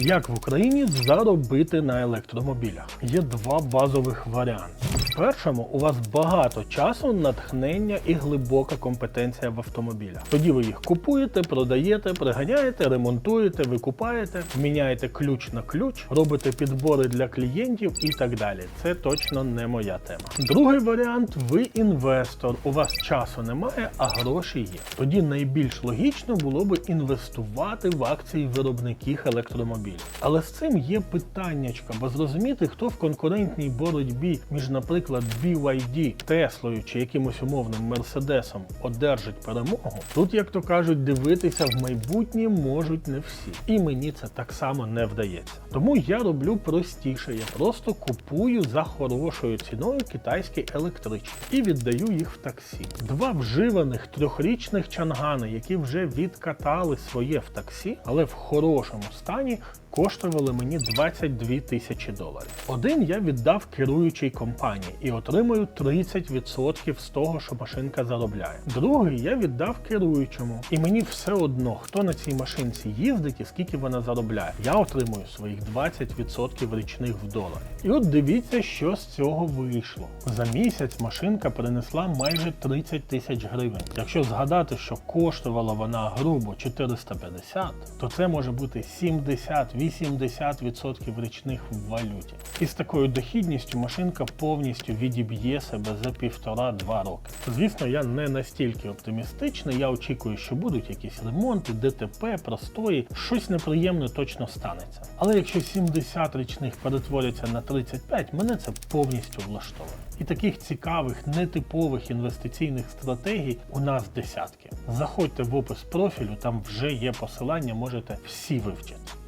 Як в Україні заробити на електромобілях? Є два базових варіанти. Першому у вас багато часу, натхнення і глибока компетенція в автомобілях. Тоді ви їх купуєте, продаєте, приганяєте, ремонтуєте, викупаєте, міняєте ключ на ключ, робите підбори для клієнтів і так далі. Це точно не моя тема. Другий варіант: ви інвестор. У вас часу немає, а гроші є. Тоді найбільш логічно було би інвестувати в акції виробників електромобілів. Але з цим є питаннячка, бо зрозуміти, хто в конкурентній боротьбі між, наприклад, BYD, Теслою чи якимось умовним Мерседесом одержить перемогу. Тут, як то кажуть, дивитися в майбутнє можуть не всі. І мені це так само не вдається. Тому я роблю простіше. Я просто купую за хорошою ціною китайські електрички і віддаю їх в таксі. Два вживаних трьохрічних чангани, які вже відкатали своє в таксі, але в хорошому стані. Коштували мені 22 тисячі доларів. Один я віддав керуючій компанії і отримую 30% з того, що машинка заробляє. Другий я віддав керуючому, і мені все одно, хто на цій машинці їздить і скільки вона заробляє. Я отримую своїх 20% річних в доларі. І от дивіться, що з цього вийшло. За місяць машинка принесла майже 30 тисяч гривень. Якщо згадати, що коштувала вона грубо 450, то це може бути 70-80% річних в валюті. І з такою дохідністю машинка відіб'є себе за півтора-два роки. Звісно, я не настільки оптимістичний. Я очікую, що будуть якісь ремонти, ДТП, простої, щось неприємне точно станеться. Але якщо 70 річних перетворяться на 35, мене це повністю влаштовує. І таких цікавих, нетипових інвестиційних стратегій у нас десятки. Заходьте в опис профілю, там вже є посилання, можете всі вивчити.